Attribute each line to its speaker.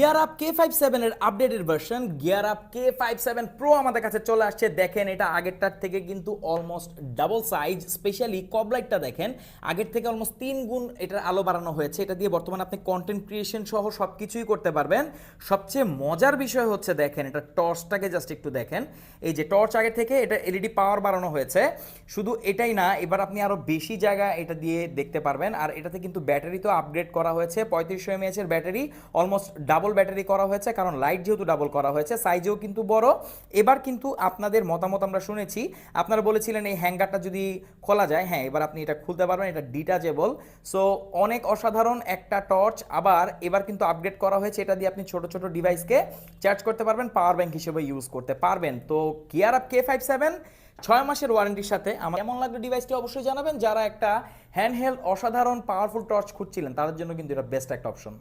Speaker 1: Gear up K five সেভেনের updated version gear up K five seven pro আমাদের কাছে চলে আসছে। দেখেন, এটা আগেরটার থেকে কিন্তু অলমোস্ট ডাবল সাইজ স্পেশালি কবলাইটটা দেখেন। আগের থেকে অলমোস্ট তিন গুণ এটার আলো বাড়ানো হয়েছে। এটা দিয়ে বর্তমানে আপনি কন্টেন্ট ক্রিয়েশন সহ সব কিছুই করতে পারবেন। সবচেয়ে মজার বিষয় হচ্ছে, দেখেন, এটা টর্চটাকে জাস্ট একটু দেখেন। এই যে টর্চ আগে থেকে এটা এলইডি পাওয়ার বাড়ানো হয়েছে। শুধু এটাই না, এবার আপনি আরও বেশি জায়গা এটা দিয়ে দেখতে পারবেন। আর এটাতে কিন্তু ব্যাটারি তো আপগ্রেড করা হয়েছে। পঁয়ত্রিশশো এমএএচ এর ব্যাটারি অলমোস্ট ডাবল ব্যাটারি করা হয়েছে, কারণ লাইট যেহেতু ডাবল করা হয়েছে সাইজেও কিন্তু বড়। এবার কিন্তু আপনাদের মতামত আমরা শুনেছি। আপনারা বলেছিলেন এই হ্যাঙ্গারটা যদি খোলা যায় হ্যাঁ এবার আপনি এটা খুলতে পারবেন, এটা ডিটাচেবল সো অনেক অসাধারণ একটা টর্চ আবার এবার কিন্তু আপগ্রেড করা হয়েছে, এটা দিয়ে আপনি ছোট ছোট ডিভাইসকে চার্জ করতে পারবেন পাওয়ার ব্যাংক হিসেবে ইউজ করতে পারবেন। তো gear up K five seven ছয় মাসের ওয়ারেন্টির সাথে আমার কেমন লাগল ডিভাইসটি অবশ্যই জানাবেন। যারা একটা হ্যান্ডহেল্ড অসাধারণ পাওয়ারফুল টর্চ খুঁজছিলেন, তাদের জন্য কিন্তু এটা বেস্ট একটা অপশন